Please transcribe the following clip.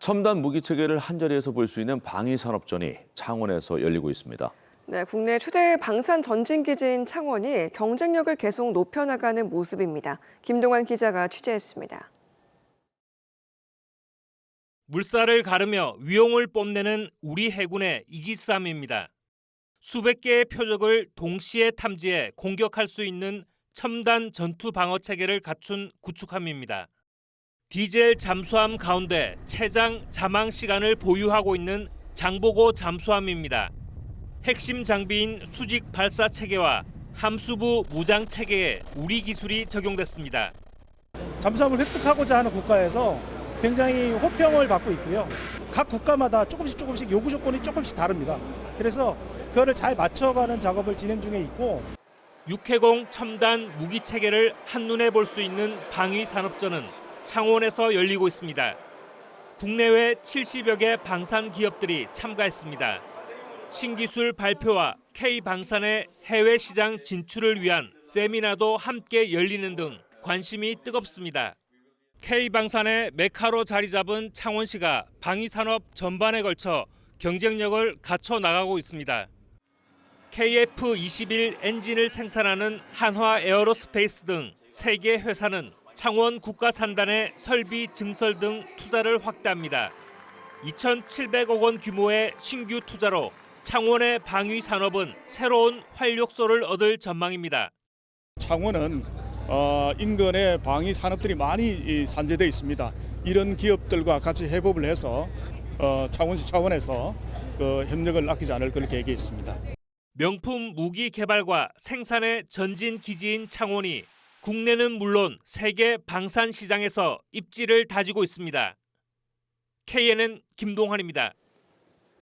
첨단 무기 체계를 한자리에서 볼 수 있는 방위 산업전이 창원에서 열리고 있습니다. 네, 국내 최대 방산 전진 기지인 창원이 경쟁력을 계속 높여 나가는 모습입니다. 김동환 기자가 취재했습니다. 물살을 가르며 위용을 뽐내는 우리 해군의 이지스함입니다. 수백 개의 표적을 동시에 탐지해 공격할 수 있는 첨단 전투 방어 체계를 갖춘 구축함입니다. 디젤 잠수함 가운데 최장 자망 시간을 보유하고 있는 장보고 잠수함입니다. 핵심 장비인 수직 발사 체계와 함수부 무장 체계에 우리 기술이 적용됐습니다. 잠수함을 획득하고자 하는 국가에서 굉장히 호평을 받고 있고요. 각 국가마다 조금씩 조금씩 요구 조건이 조금씩 다릅니다. 그래서 그거를 잘 맞춰가는 작업을 진행 중에 있고 육해공 첨단 무기 체계를 한눈에 볼 수 있는 방위 산업전은 창원에서 열리고 있습니다. 국내외 70여 개 방산 기업들이 참가했습니다. 신기술 발표와 K방산의 해외 시장 진출을 위한 세미나도 함께 열리는 등 관심이 뜨겁습니다. K방산의 메카로 자리 잡은 창원시가 방위 산업 전반에 걸쳐 경쟁력을 갖춰 나가고 있습니다. KF-21 엔진을 생산하는 한화 에어로스페이스 등세개 회사는 창원 국가 산단의 설비 증설 등 투자를 확대합니다. 2,700억 원 규모의 신규 투자로 창원의 방위 산업은 새로운 활력소를 얻을 전망입니다. 창원은 어, 인근에 방위 산업들이 많이 이, 산재되어 있습니다. 이런 기업들과 같이 협업을 해서 어, 창원시 차원에서 그 협력을 아끼지 않을 그렇게 얘기했습니다. 명품 무기 개발과 생산의 전진 기지인 창원이 국내는 물론 세계 방산 시장에서 입지를 다지고 있습니다. KNN 김동환입니다.